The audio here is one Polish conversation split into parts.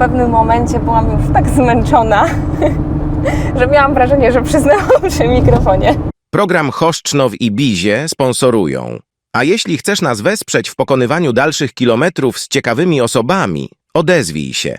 pewnym momencie byłam już tak zmęczona, że miałam wrażenie, że przyznałam przy mikrofonie. Program Choszcznów i Bizie sponsorują. A jeśli chcesz nas wesprzeć w pokonywaniu dalszych kilometrów z ciekawymi osobami, odezwij się.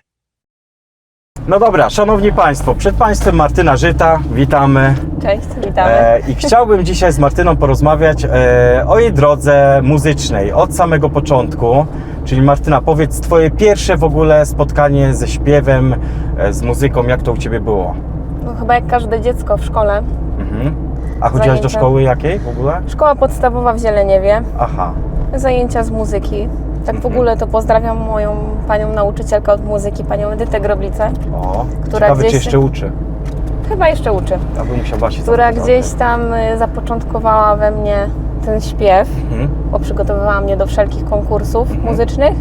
No dobra, szanowni państwo, przed państwem Martyna Żyta, witamy. Cześć, witamy. E, I chciałbym dzisiaj z Martyną porozmawiać e, o jej drodze muzycznej od samego początku. Czyli Martyna, powiedz twoje pierwsze w ogóle spotkanie ze śpiewem, e, z muzyką, jak to u ciebie było? No, chyba jak każde dziecko w szkole. Mhm. A chodziłaś do Zajęcia. szkoły jakiej w ogóle? Szkoła podstawowa w Zieleniewie, Aha. zajęcia z muzyki. Tak w Mhm. ogóle to pozdrawiam moją panią nauczycielkę od muzyki, panią Edytę Groblicę. O, Która ciekawe, gdzieś- czy jeszcze uczy. Chyba jeszcze uczy. Ja bym musiała się Która zapytać. gdzieś tam y, zapoczątkowała we mnie ten śpiew, Mhm. bo przygotowywała mnie do wszelkich konkursów Mhm. muzycznych.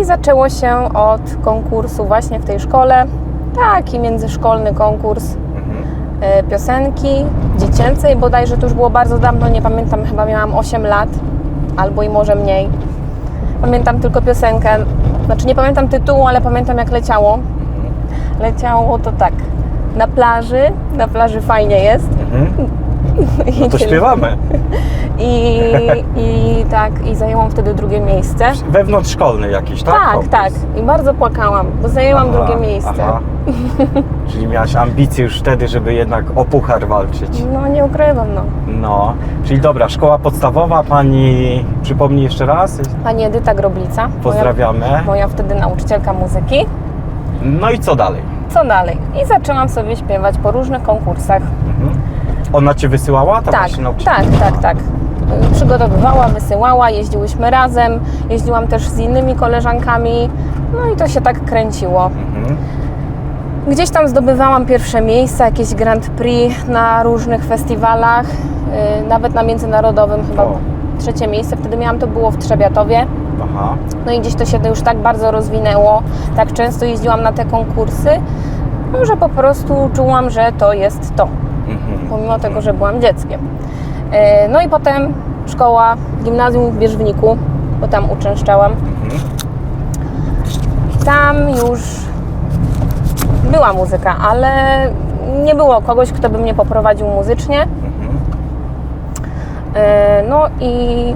I zaczęło się od konkursu właśnie w tej szkole. Taki międzyszkolny konkurs Mhm. y, piosenki dziecięcej, bodajże to już było bardzo dawno, nie pamiętam, chyba miałam 8 lat albo i może mniej. Pamiętam tylko piosenkę, znaczy nie pamiętam tytułu, ale pamiętam jak leciało. Leciało to tak, na plaży, na plaży fajnie jest. Mhm. No to śpiewamy. I, I tak, i zajęłam wtedy drugie miejsce. Wewnątrzszkolny jakiś, tak? Tak, Konkurs. tak. I bardzo płakałam, bo zajęłam Aha, drugie miejsce. aha. Czyli miałaś ambicje już wtedy, żeby jednak o puchar walczyć. No nie ukrywam, no. No, czyli dobra, szkoła podstawowa, pani, przypomnij jeszcze raz, Pani Edyta Groblica, pozdrawiamy. Moja, moja wtedy nauczycielka muzyki. No i co dalej? Co dalej? I zaczęłam sobie śpiewać po różnych konkursach. Mhm. Ona cię wysyłała? Ta Tak, tak, tak, tak. Przygotowywała, wysyłała, jeździłyśmy razem, jeździłam też z innymi koleżankami, no i to się tak kręciło. Mhm. Gdzieś tam zdobywałam pierwsze miejsca, jakieś Grand Prix na różnych festiwalach, y, nawet na międzynarodowym chyba O. trzecie miejsce. Wtedy miałam, to było w Trzebiatowie. Aha. No i gdzieś to się już tak bardzo rozwinęło, tak często jeździłam na te konkursy, no, że po prostu czułam, że to jest to, Mhm. pomimo tego, że byłam dzieckiem. E, No i potem szkoła, gimnazjum w Bierzwniku, bo tam uczęszczałam. Mhm. Tam już była muzyka, ale nie było kogoś, kto by mnie poprowadził muzycznie. Mhm. E, No i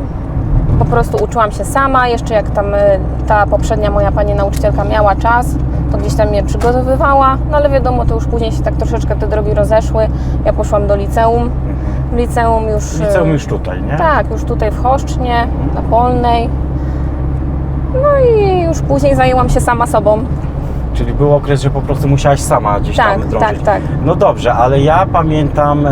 po prostu uczyłam się sama. Jeszcze jak tam e, ta poprzednia moja pani nauczycielka miała czas, to gdzieś tam mnie przygotowywała. No ale wiadomo, to już później się tak troszeczkę te drogi rozeszły. Ja poszłam do liceum. W liceum już. e, Liceum już tutaj, nie? Tak, już tutaj w Choszcznie, na Polnej. No i już później zajęłam się sama sobą. Czyli był okres, że po prostu musiałaś sama gdzieś Tak, tam drążyć. tak, tak. No dobrze, ale ja pamiętam,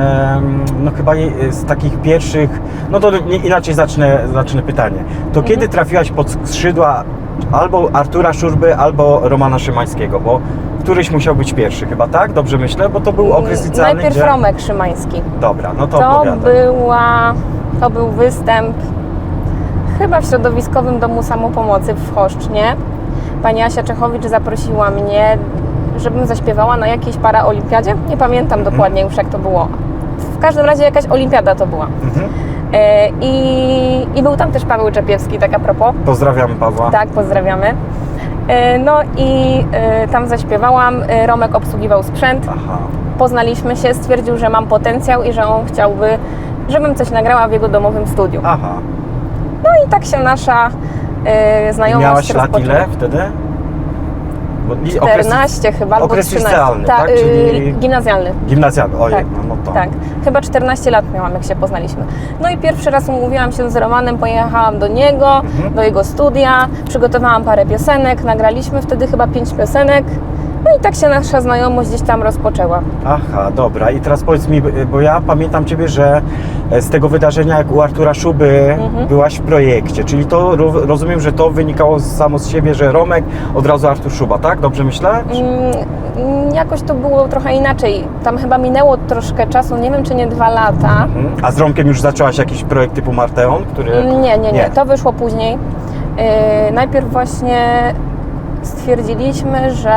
no chyba z takich pierwszych, no to inaczej zacznę, zacznę pytanie. To Mhm. kiedy trafiłaś pod skrzydła albo Artura Szurby, albo Romana Szymańskiego, bo któryś musiał być pierwszy chyba, tak? Dobrze myślę, bo to był okres licealny, Najpierw gdzie... Romek Szymański. Dobra, no to, To, była, to był występ chyba w środowiskowym domu samopomocy w Choszcznie. Pani Asia Czechowicz zaprosiła mnie, żebym zaśpiewała na jakiejś paraolimpiadzie. Nie pamiętam Mhm. dokładnie już jak to było. W każdym razie jakaś olimpiada to była. Mhm. E, I, I był tam też Paweł Czepiewski, tak a propos. Pozdrawiam Pawła. Tak, pozdrawiamy. E, No i e, tam zaśpiewałam. Romek obsługiwał sprzęt. Aha. Poznaliśmy się, stwierdził, że mam potencjał i że on chciałby, żebym coś nagrała w jego domowym studiu. Aha. No i tak się nasza e, I miałaś lat ile wtedy? Bo i 14 chyba, albo okres 13. licealny, Ta, tak? y, Czyli- Gimnazjalny. Gimnazjalny, ojej, Tak, no, no to. Tak, chyba 14 lat miałam, jak się poznaliśmy. No i pierwszy raz umówiłam się z Romanem, pojechałam do niego, Mhm. do jego studia, przygotowałam parę piosenek, nagraliśmy wtedy chyba pięć piosenek. No i tak się nasza znajomość gdzieś tam rozpoczęła. Aha, dobra. I teraz powiedz mi, bo ja pamiętam Ciebie, że e, z tego wydarzenia, jak u Artura Szuby Mhm. byłaś w projekcie, czyli to ro- rozumiem, że to wynikało samo z siebie, że Romek od razu Artur Szuba, tak? Dobrze myślę? Mm, jakoś to było trochę inaczej. Tam chyba minęło troszkę czasu, nie wiem czy nie dwa lata. Mhm. A z Romkiem już zaczęłaś jakiś projekt typu Marteon, który... Mm, Nie, nie, nie, Nie. to wyszło później. Yy, najpierw właśnie stwierdziliśmy, że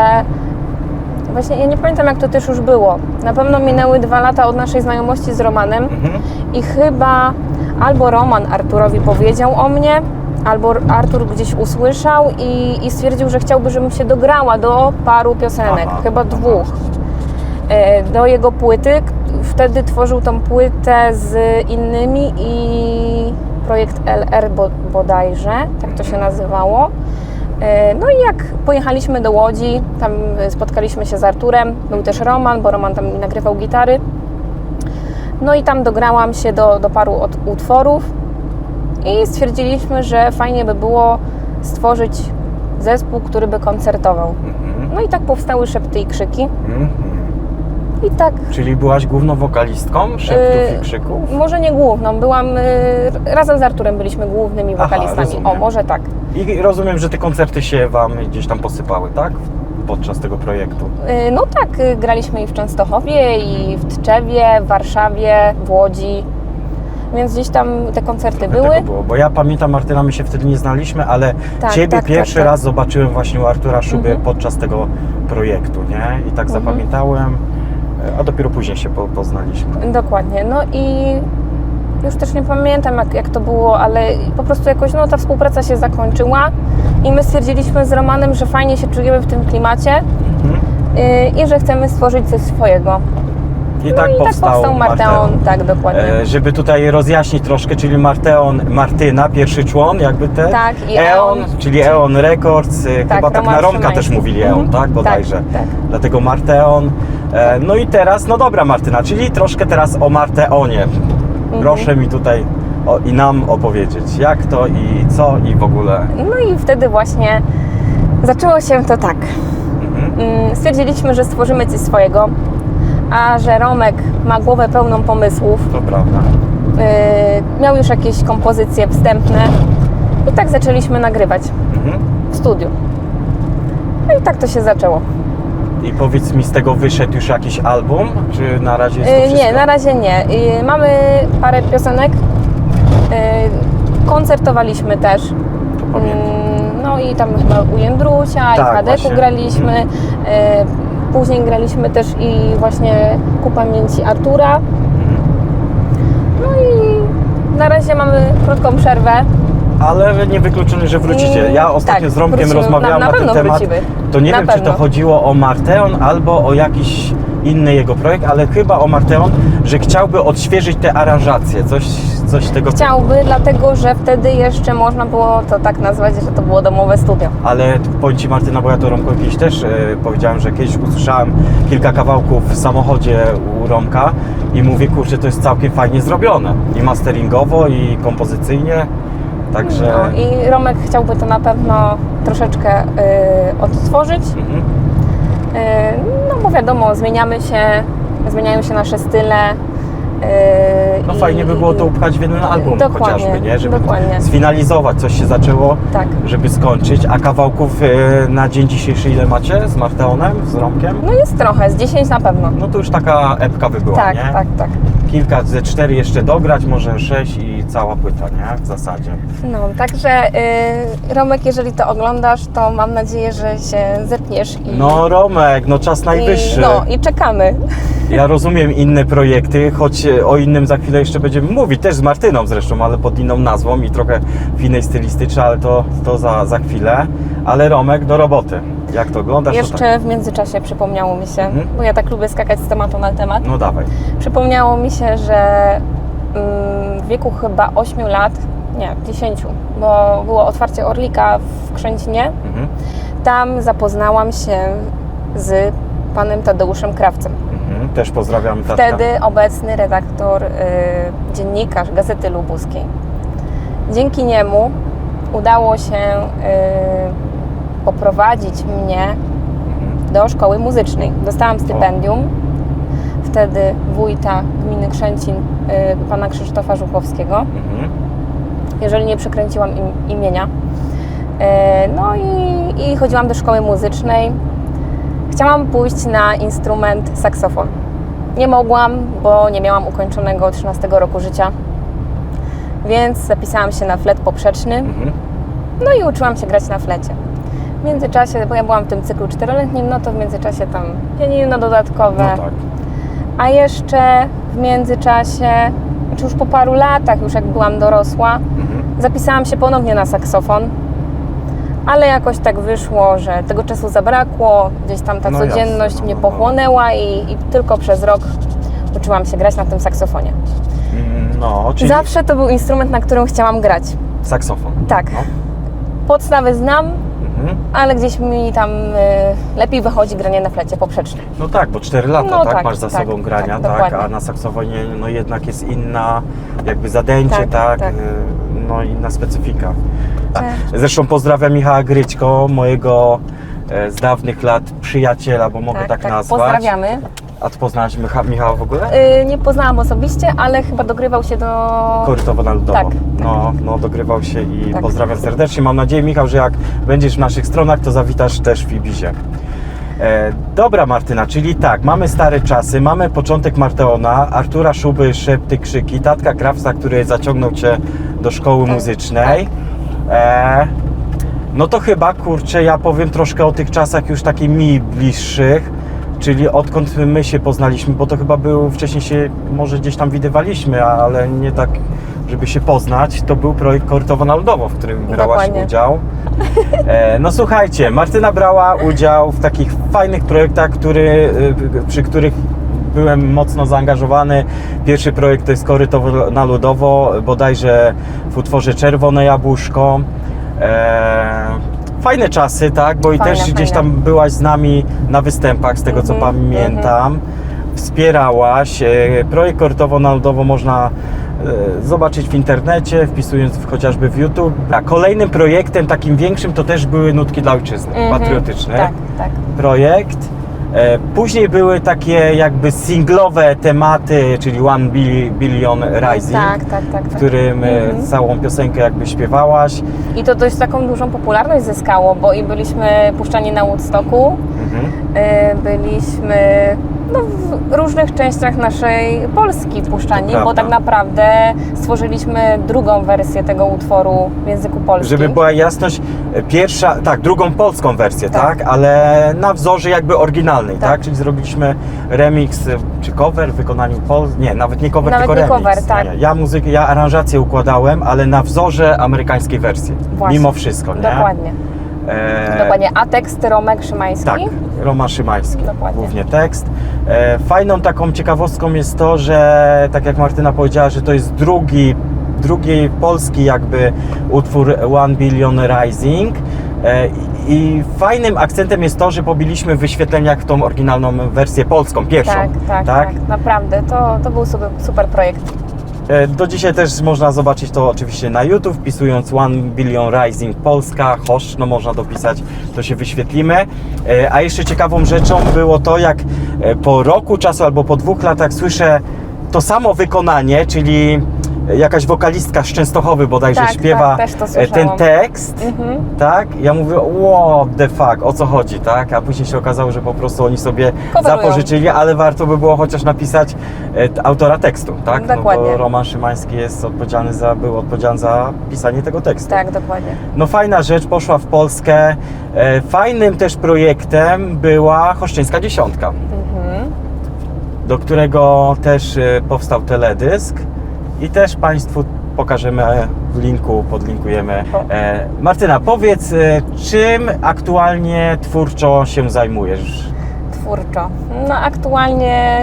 właśnie ja nie pamiętam jak to też już było. Na pewno minęły dwa lata od naszej znajomości z Romanem Mhm. i chyba albo Roman Arturowi powiedział o mnie, albo Artur gdzieś usłyszał i, i stwierdził, że chciałby, żebym się dograła do paru piosenek, Aha, chyba dwóch. E, Do jego płyty. Wtedy tworzył tą płytę z innymi i projekt LR bo, bodajże, tak to się nazywało. E, No i jak pojechaliśmy do Łodzi, tam e, spotkaliśmy się z Arturem, był też Roman, bo Roman tam nagrywał gitary. No i tam dograłam się do, do paru od, utworów i stwierdziliśmy, że fajnie by było stworzyć zespół, który by koncertował. Mhm. No i tak powstały szepty i krzyki. Mhm. I tak, Czyli byłaś główną wokalistką szeptów Yy, i krzyków? może nie główną, byłam y, razem z Arturem byliśmy głównymi Aha, wokalistami. rozumiem. o, może tak. I rozumiem, że te koncerty się Wam gdzieś tam posypały, tak? Podczas tego projektu. Y, No tak, y, graliśmy i w Częstochowie, i w Tczewie, w Warszawie, w Łodzi. Więc gdzieś tam te koncerty były. Tego było. Bo ja pamiętam, Martyna, my się wtedy nie znaliśmy, ale Tak, Ciebie tak, pierwszy tak, tak. raz zobaczyłem właśnie u Artura Szuby Mhm. podczas tego projektu, nie? I tak Mhm. zapamiętałem, a dopiero później się po, poznaliśmy. Dokładnie. No i już też nie pamiętam jak, jak to było, ale po prostu jakoś no, ta współpraca się zakończyła i my stwierdziliśmy z Romanem, że fajnie się czujemy w tym klimacie Mhm. y, i że chcemy stworzyć coś swojego. I no tak i powstał, tak powstał Marteon, tak dokładnie. E, żeby tutaj rozjaśnić troszkę, czyli Marteon, Martyna, pierwszy człon, jakby te. Tak, i Eon, Eon, czyli Eon Records, e, Tak, chyba tak na Romka też mówili Eon, Mhm. tak? Bodajże. Tak, tak. Dlatego Marteon. E, no i teraz, no dobra Martyna, czyli troszkę teraz o Marteonie. Mhm. Proszę mi tutaj o, i nam opowiedzieć, jak to i co i w ogóle. No i wtedy właśnie zaczęło się to tak. Mhm. Mm, Stwierdziliśmy, że stworzymy coś swojego, a że Romek ma głowę pełną pomysłów, To prawda. yy, miał już jakieś kompozycje wstępne i tak zaczęliśmy nagrywać Mhm. w studiu. No i tak to się zaczęło. I powiedz mi, z tego wyszedł już jakiś album, czy na razie jest to Yy, wszystko? nie, na razie nie. Mamy parę piosenek. Yy, koncertowaliśmy też. Pamiętam. Mm, No i tam chyba u Jędrusia i Tak, w Hadeku właśnie. graliśmy. Mhm. Yy, Później graliśmy też i właśnie ku pamięci Artura. Mhm. No i na razie mamy krótką przerwę. Ale niewykluczone, że wrócicie. Mm, Ja ostatnio tak, z Romkiem wrócimy. rozmawiałem Na- na, na ten pewno temat. wrócimy. To nie Na wiem, czy to pewno. chodziło o Marteon albo o jakiś inny jego projekt, ale chyba o Marteon, że chciałby odświeżyć te aranżacje, coś, coś tego. Chciałby, dlatego że wtedy jeszcze można było to tak nazwać, że to było domowe studio. Ale powiem Ci Martyna, bo ja to Romkowi kiedyś też e, powiedziałem, że kiedyś usłyszałem kilka kawałków w samochodzie u Romka i mówię, kurczę, to jest całkiem fajnie zrobione. I masteringowo, i kompozycyjnie. Także... No, I Romek chciałby to na pewno troszeczkę y, odtworzyć. Mhm. Y, no bo wiadomo, zmieniamy się, zmieniają się nasze style. y, No i- fajnie by było to upchać w jeden album chociażby, nie? Żeby dokładnie. sfinalizować, coś się zaczęło, Tak. żeby skończyć. A kawałków e, na dzień dzisiejszy ile macie z Marteonem, z Romkiem? No jest trochę, z 10 na pewno. No to już taka epka by była, tak, nie? tak, tak. Kilka, ze cztery jeszcze dograć, może sześć i cała płyta, nie? W zasadzie. No, także y, Romek, jeżeli to oglądasz, to mam nadzieję, że się zepniesz i, No Romek, no czas najwyższy. i, no, i czekamy. Ja rozumiem inne projekty, choć e, o innym za chwilę jeszcze będziemy mówić, też z Martyną zresztą, ale pod inną nazwą i trochę w innej stylistyce, ale to, to za, za chwilę. Ale Romek, do roboty. Jak to oglądasz? to Jeszcze tak. w międzyczasie przypomniało mi się, Mhm. bo ja tak lubię skakać z tematu na temat. No dawaj. Przypomniało mi się, że w wieku chyba 8 lat, nie, 10, bo było otwarcie Orlika w Krzęcinie. Mhm. Tam zapoznałam się z panem Tadeuszem Krawcem. Mhm. Też pozdrawiam tatka. Wtedy obecny redaktor, y, dziennikarz Gazety Lubuskiej. Dzięki niemu udało się y, poprowadzić mnie Mhm. do szkoły muzycznej. Dostałam stypendium. Wtedy wójta gminy Krzęcin, y, pana Krzysztofa Żuchowskiego, Mhm. jeżeli nie przekręciłam im, imienia. E, No i, i chodziłam do szkoły muzycznej. Chciałam pójść na instrument saksofon. Nie mogłam, bo nie miałam ukończonego 13 roku życia. Więc zapisałam się na flet poprzeczny. Mhm. No i uczyłam się grać na flecie. W międzyczasie, bo ja byłam w tym cyklu czteroletnim, no to w międzyczasie tam pianino dodatkowe. No tak. A jeszcze w międzyczasie, czy już po paru latach, już jak byłam dorosła, Mhm. Zapisałam się ponownie na saksofon, ale jakoś tak wyszło, że tego czasu zabrakło, gdzieś tam ta No codzienność jasne, mnie no, no, no. pochłonęła i, i tylko przez rok uczyłam się grać na tym saksofonie. Mm, No, czyli Zawsze to był instrument, na którym chciałam grać. saksofon. Tak. No. Podstawy znam, Mhm. ale gdzieś mi tam y, lepiej wychodzi granie na flecie poprzecznej. No tak, bo 4 lata, No tak, tak, masz za tak, sobą grania, tak, tak, dokładnie. a na saksofonie no jednak jest inna jakby zadęcie, Tak, tak, tak. y, no inna specyfika. A, Tak. Zresztą pozdrawiam Michała Gryćko, mojego e, z dawnych lat przyjaciela, bo mogę tak, nazwać. Pozdrawiamy. A ty poznałeś Micha, Michała w ogóle? Y, nie poznałam osobiście, ale chyba dogrywał się do... Korytowo na Ludowo. Tak, No, no, dogrywał się i Tak. pozdrawiam serdecznie. Mam nadzieję, Michał, że jak będziesz w naszych stronach, to zawitasz też w Ibizie. E, dobra Martyna, czyli tak, mamy stare czasy, mamy początek Marteona, Artura Szuby, Szepty, Krzyki, Tatka Krawca, który zaciągnął Cię do szkoły Tak, muzycznej. E, no to chyba, kurczę, ja powiem troszkę o tych czasach już takich mi bliższych, czyli odkąd my się poznaliśmy, bo to chyba był, wcześniej się może gdzieś tam widywaliśmy, ale nie tak, żeby się poznać, to był projekt Korytowo na Ludowo, w którym brałaś Dokładnie. udział. E, no słuchajcie, Martyna brała udział w takich fajnych projektach, który, y, przy których byłem mocno zaangażowany. Pierwszy projekt to jest Korytowo na Ludowo, bodajże w utworze Czerwone Jabłuszko. E, fajne czasy, tak, bo i Fajne, też gdzieś fajne. tam byłaś z nami na występach, z tego co Mhm, pamiętam. Wspierałaś. E, projekt Korytowo na Ludowo można e, zobaczyć w internecie, wpisując w, chociażby w YouTube. A kolejnym projektem takim większym to też były Nutki dla Ojczyzny, Mhm. patriotyczne Tak, tak. projekt. E, Później były takie jakby singlowe tematy, czyli One Bi- Billion Rising, Tak, tak, tak. w tak. którym e, Mhm. całą piosenkę jakby śpiewałaś. I to dość taką dużą popularność zyskało, bo i byliśmy puszczani na Woodstocku, Mhm. y, byliśmy no, w różnych częściach naszej Polski puszczani, bo tak naprawdę stworzyliśmy drugą wersję tego utworu w języku polskim. Żeby była jasność, pierwsza, tak, drugą polską wersję, tak, Tak. ale na wzorze jakby oryginalnej, tak, Tak. czyli zrobiliśmy remix czy cover w wykonaniu pol... nie, nawet nie cover, Nawet tylko nie remix. cover, tak. Nie, Ja muzykę, ja aranżację układałem, ale na wzorze amerykańskiej wersji, Właśnie. mimo wszystko, nie? Dokładnie. E, Dokładnie. A tekst Romek Szymański. Tak, Roman Szymański, Dokładnie. głównie tekst. E, fajną taką ciekawostką jest to, że tak jak Martyna powiedziała, że to jest drugi, drugi polski jakby utwór One Billion Rising. E, I fajnym akcentem jest to, że pobiliśmy w wyświetleniach tą oryginalną wersję polską, pierwszą. Tak, tak, tak, Naprawdę. To, to był super, super projekt. E, Do dzisiaj też można zobaczyć to oczywiście na YouTube, wpisując One Billion Rising Polska, Hosz, no można dopisać, to się wyświetlimy. E, A jeszcze ciekawą rzeczą było to, jak e, po roku czasu albo po dwóch latach słyszę to samo wykonanie, czyli jakaś wokalistka z Częstochowy bodajże Tak, śpiewa tak, e, ten tekst, Mhm. tak? Ja mówię, what the fuck, o co chodzi, tak? A później się okazało, że po prostu oni sobie Coverują. zapożyczyli, ale warto by było chociaż napisać e, autora tekstu, tak? No Dokładnie. bo Roman Szymański jest odpowiedzialny za, był odpowiedzialny za pisanie tego tekstu. Tak, dokładnie. No fajna rzecz, poszła w Polskę. E, Fajnym też projektem była Choszczyńska Dziesiątka, Mhm. do którego też powstał teledysk i też Państwu pokażemy w linku, podlinkujemy. E, Martyna, powiedz, e, czym aktualnie twórczo się zajmujesz? Twórczo. No aktualnie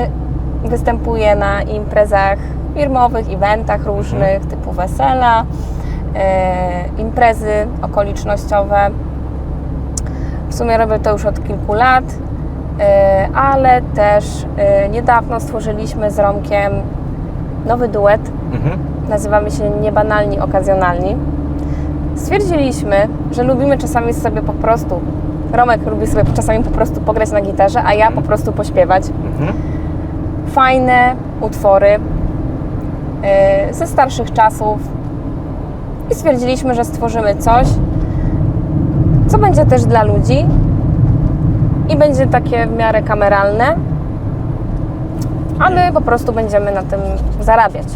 występuję na imprezach firmowych, eventach różnych, Mhm. typu wesela, e, imprezy okolicznościowe. W sumie robię to już od kilku lat, e, ale też e, niedawno stworzyliśmy z Romkiem nowy duet. Mhm. Nazywamy się Niebanalni Okazjonalni. Stwierdziliśmy, że lubimy czasami sobie po prostu, Romek lubi sobie czasami po prostu pograć na gitarze, a ja po prostu pośpiewać. Mhm. Fajne utwory yy, ze starszych czasów i stwierdziliśmy, że stworzymy coś, co będzie też dla ludzi i będzie takie w miarę kameralne, a my po prostu będziemy na tym zarabiać.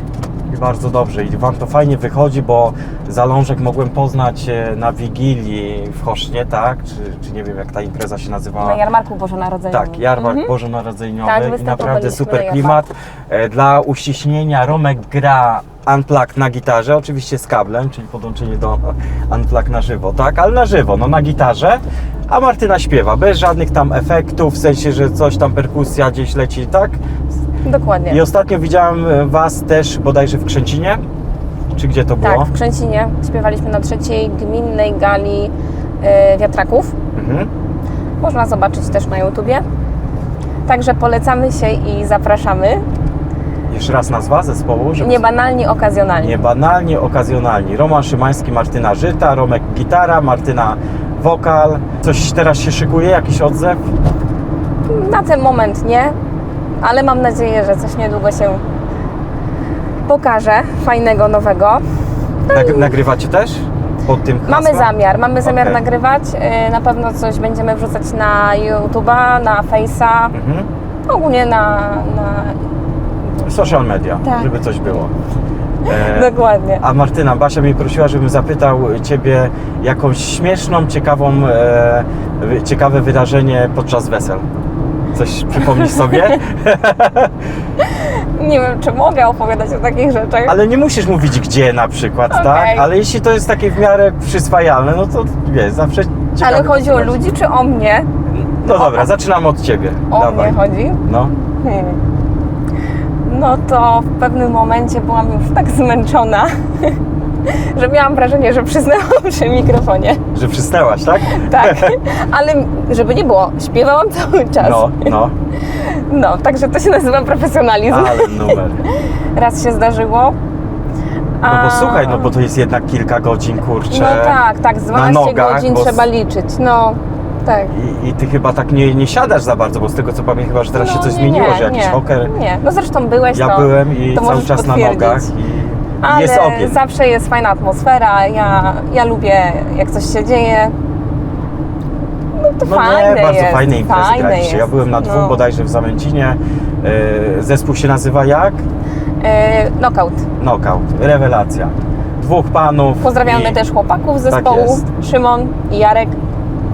Bardzo dobrze. I Wam to fajnie wychodzi, bo Zalążek mogłem poznać e, na Wigilii w Chosznie, tak? Czy, czy nie wiem, jak ta impreza się nazywała. Na jarmarku Bożonarodzeniowym. Tak, jarmark Mhm. bożonarodzeniowy Tak, i naprawdę super klimat. E, Dla uściśnienia Romek gra unplugged na gitarze, oczywiście z kablem, czyli podłączenie do unplugged na żywo, tak? Ale na żywo, no na gitarze. A Martyna śpiewa, bez żadnych tam efektów, w sensie, że coś tam perkusja gdzieś leci, tak? Dokładnie. I ostatnio widziałem e, Was też bodajże w Krzęcinie, czy gdzie to Tak, było? w Krzęcinie śpiewaliśmy na trzeciej gminnej gali e, wiatraków. Mhm. Można zobaczyć też na YouTubie. Także polecamy się i zapraszamy. Jeszcze raz nazwa zespołu, żeby... Niebanalni, okazjonalni. Niebanalnie, okazjonalni. Roman Szymański, Martyna Żyta, Romek gitara, Martyna wokal. Coś teraz się szykuje, jakiś odzew? Na ten moment nie, ale mam nadzieję, że coś niedługo się pokaże fajnego, nowego. Nag- nagrywacie też? Pod tym hasłem? Mamy zamiar, mamy zamiar nagrywać. Yy, Na pewno coś będziemy wrzucać na YouTube'a, na Face'a, Mhm. ogólnie na, na... Social media, Tak. żeby coś było. E, Dokładnie. a Martyna, Basia mnie prosiła, żebym zapytał Ciebie jakąś śmieszną, ciekawą, e, ciekawe wydarzenie podczas wesel. Coś przypomnisz sobie? Nie wiem, czy mogę opowiadać o takich rzeczach. Ale nie musisz mówić gdzie na przykład, Okej. tak? Ale jeśli to jest takie w miarę przyswajalne, no to wiesz, zawsze ciekawe Ale chodzi o ludzi, czy o mnie? No dobra, zaczynamy od Ciebie. O Dawaj. mnie chodzi? No. Hmm. No to w pewnym momencie byłam już tak zmęczona, że miałam wrażenie, że przyznałam przy mikrofonie. Że przysnęłaś, tak? Tak, ale żeby nie było, śpiewałam cały czas. No, no, No, także to się nazywa profesjonalizm. ale numer. Raz się zdarzyło. No bo słuchaj, no bo to jest jednak kilka godzin, kurczę. No tak, tak, z 12 nogach, godzin bo- trzeba liczyć. No, tak. I, I ty chyba tak nie, nie siadasz za bardzo, bo z tego co pamiętam, chyba, że teraz no, się coś nie, zmieniło, nie, że jakiś nie, hoker. Nie, no zresztą byłeś Ja to. byłem i to cały możesz czas na potwierdzić. nogach i Ale jest ogień. zawsze jest fajna atmosfera. Ja, ja lubię, jak coś się dzieje. No to No fajne nie, bardzo jest. fajne imprezy fajne graliście. Ja jest. byłem na dwóch no. bodajże w Zamęcinie. E, Zespół się nazywa jak? E, knockout. Knockout. Rewelacja. Dwóch panów. Pozdrawiamy i- też chłopaków z Tak zespołu. jest. Szymon i Jarek.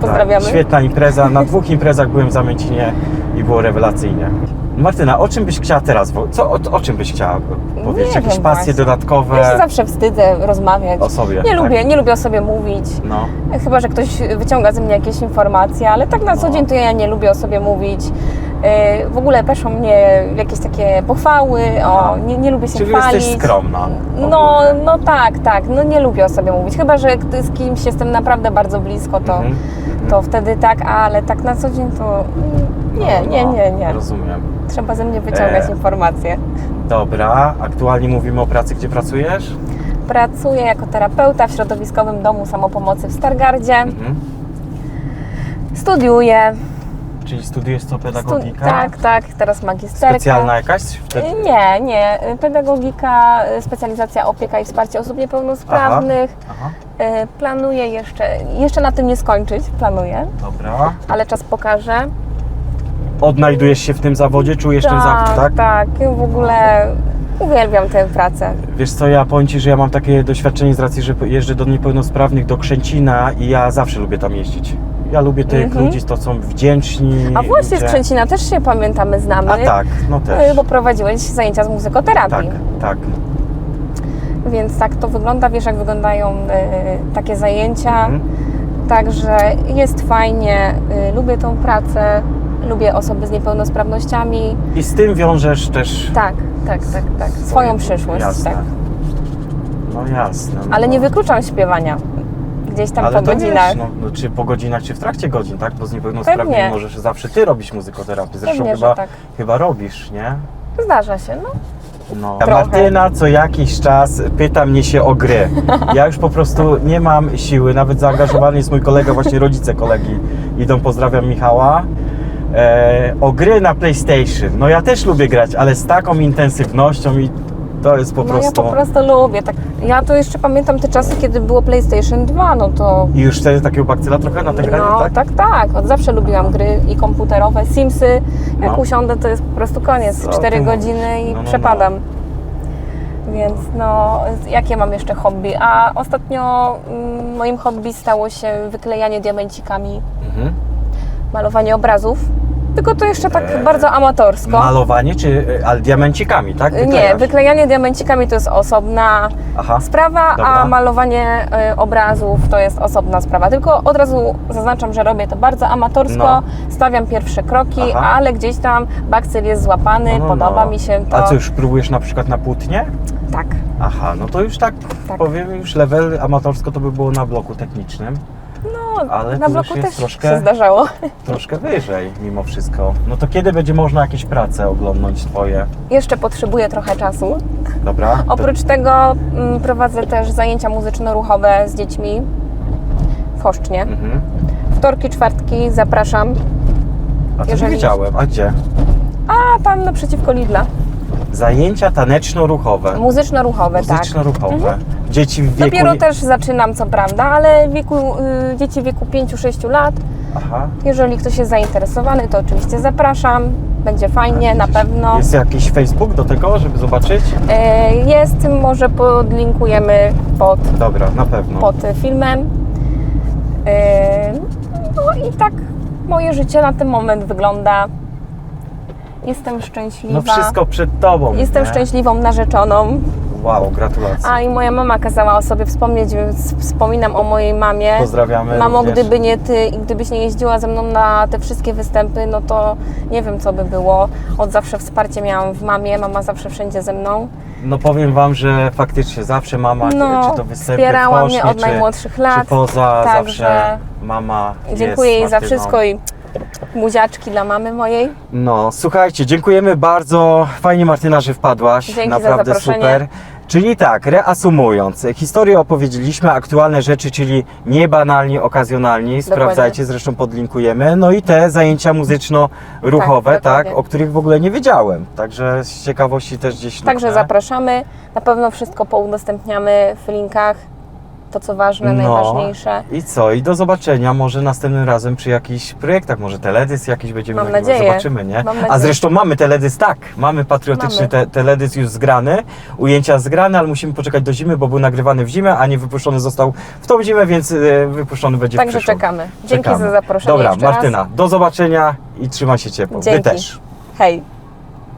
Pozdrawiamy. Tak, świetna impreza. Na dwóch imprezach byłem w Zamęcinie i było rewelacyjnie. Martyna, o czym byś chciała teraz? Co, o, o czym byś chciała powiedzieć? Nie Jakieś wiem pasje właśnie. dodatkowe Ja się zawsze wstydzę rozmawiać. o sobie? Nie tak? lubię, nie lubię o sobie mówić. No. Chyba, że ktoś wyciąga ze mnie jakieś informacje, ale tak na co No. dzień to ja nie lubię o sobie mówić. Yy, W ogóle peszą mnie jakieś takie pochwały, o, nie, nie lubię się Czyli chwalić. jesteś skromna. No, ogólnie. no tak, tak, no nie lubię o sobie mówić. Chyba, że gdy z kimś jestem naprawdę bardzo blisko, to, Mhm, mhm. to wtedy tak, ale tak na co dzień to mm, nie, No, nie, no, nie, nie. Rozumiem. Trzeba ze mnie wyciągać E. informacje. Dobra, aktualnie mówimy o pracy, gdzie pracujesz? Pracuję jako terapeuta w środowiskowym domu samopomocy w Stargardzie. Mhm. Studiuję. Czyli studiujesz co, Stu- pedagogika? tak, tak, teraz magisterka. Specjalna jakaś? Wtedy? Nie, nie. Pedagogika, y, specjalizacja opieka i wsparcie osób niepełnosprawnych. Aha, Y, Planuję jeszcze, jeszcze na tym nie skończyć, planuję, dobra. ale czas pokaże. Odnajdujesz się w tym zawodzie? Czujesz ten zawód, tak? tak. W ogóle uwielbiam tę pracę. Wiesz co, ja powiem Ci, że ja mam takie doświadczenie z racji, że jeżdżę do niepełnosprawnych, do Krzęcina i ja zawsze lubię tam jeździć. Ja lubię tych Mhm. ludzi, to są wdzięczni. A właśnie z ludzie. Krzęcina też się pamiętamy, znamy. A tak, no też. Bo prowadziłeś zajęcia z Tak, muzykoterapii. tak. Więc tak to wygląda, wiesz jak wyglądają y, takie zajęcia. Mhm. Także jest fajnie, y, lubię tą pracę, lubię osoby z niepełnosprawnościami. I z tym wiążesz też Tak, tak, tak, tak. Swoją przyszłość, Jasne. tak. No jasne. No. Ale nie wykluczam śpiewania. Gdzieś tam Ale po to godzinach. Wiesz, no, no, czy po godzinach, czy w trakcie godzin, tak? Bo z niepełnosprawnymi Pewnie. możesz zawsze Ty robić muzykoterapię. Zresztą Pewnie, że chyba, tak. chyba robisz, nie? Zdarza się, no. No. Trochę. Martyna co jakiś czas pyta mnie się o gry. Ja już po prostu nie mam siły, nawet zaangażowany jest mój kolega, właśnie rodzice kolegi idą, pozdrawiam Michała. E, o gry na PlayStation. No ja też lubię grać, ale z taką intensywnością i to jest po No ja prostu... po prostu lubię. Tak. Ja to jeszcze pamiętam te czasy, kiedy było PlayStation 2, no to... I już wtedy takiego bakcyla trochę na te granie, No tak? tak, tak. Od zawsze lubiłam gry i komputerowe. Simsy, jak No. usiądę, to jest po prostu koniec. Co Cztery ty godziny i? No, no, no. przepadam. Więc no, jakie mam jeszcze hobby? A ostatnio mm, moim hobby stało się wyklejanie diamencikami, Mhm. malowanie obrazów. Tylko to jeszcze tak bardzo amatorsko. Malowanie, czy ale diamencikami, tak? Nie, Wyklejasz? wyklejanie diamencikami to jest osobna Aha. sprawa, Dobra. a malowanie y, obrazów to jest osobna sprawa. Tylko od razu zaznaczam, że robię to bardzo amatorsko, No. stawiam pierwsze kroki, Aha. ale gdzieś tam bakcyl jest złapany, No, no, podoba no. mi się to. A co, już próbujesz na przykład na płótnie? Tak. Aha, no to już tak, Tak. powiem, już level amatorsko to by było na bloku technicznym, Ale na tu bloku już jest też troszkę- się zdarzało. troszkę wyżej mimo wszystko. No to kiedy będzie można jakieś prace oglądnąć twoje? Jeszcze potrzebuję trochę czasu. Dobra? To- Oprócz tego mm, prowadzę też zajęcia muzyczno-ruchowe z dziećmi w Choszcznie. Mhm. Wtorki, czwartki zapraszam. A to Jeżeli- nie wiedziałem. A gdzie? A tam naprzeciwko Lidla. Zajęcia taneczno-ruchowe. Muzyczno-ruchowe, tak. Muzyczno-ruchowe. Dzieci w wieku... Dopiero też zaczynam, co prawda, ale wieku, y, dzieci w wieku 5-6 lat. Aha. Jeżeli ktoś jest zainteresowany, to oczywiście zapraszam. Będzie fajnie, na pewno. Jest jakiś Facebook do tego, żeby zobaczyć? E, Jest, może podlinkujemy pod, Dobra, na pewno. pod filmem. E, No i tak moje życie na ten moment wygląda. Jestem szczęśliwa. No wszystko przed tobą. Jestem nie? szczęśliwą narzeczoną. Wow, gratulacje. A i moja mama kazała o sobie wspomnieć, więc wspominam o mojej mamie. Pozdrawiamy Mamo, również. gdyby nie ty i gdybyś nie jeździła ze mną na te wszystkie występy, no to nie wiem, co by było. Od zawsze wsparcie miałam w mamie, mama zawsze wszędzie ze mną. No powiem wam, że faktycznie zawsze mama, No, czy to występy wspierała w mnie od czy, najmłodszych lat. Czy poza, Także zawsze mama Dziękuję jej za Martyną. wszystko i buziaczki dla mamy mojej. No, słuchajcie, dziękujemy bardzo. Fajnie Martyna, że wpadłaś. Dzięki za Naprawdę zaproszenie. super. Czyli tak, reasumując, historię opowiedzieliśmy, aktualne rzeczy, czyli nie banalni, okazjonalni. Sprawdzajcie, zresztą podlinkujemy. No i te zajęcia muzyczno-ruchowe, Tak, tak, o których w ogóle nie wiedziałem. Także z ciekawości też gdzieś Także luknę. zapraszamy. Na pewno wszystko poudostępniamy w linkach. To co ważne, No. najważniejsze. I co? I do zobaczenia może następnym razem przy jakichś projektach, może teledysk jakiś będziemy Mam nagrywać. nadzieję. Zobaczymy, nie? Mam A nadzieję. zresztą mamy teledysk, tak, mamy patriotyczny Mamy. Te, teledysk już zgrany, ujęcia zgrane, ale musimy poczekać do zimy, bo był nagrywany w zimę, a nie wypuszczony został w tą zimę, więc e, wypuszczony będzie Także w przyszłą. czekamy. Dzięki za zaproszenie Dobra, jeszcze raz. Martyna, do zobaczenia i trzymaj się ciepło. Wy Dzięki. też. Hej.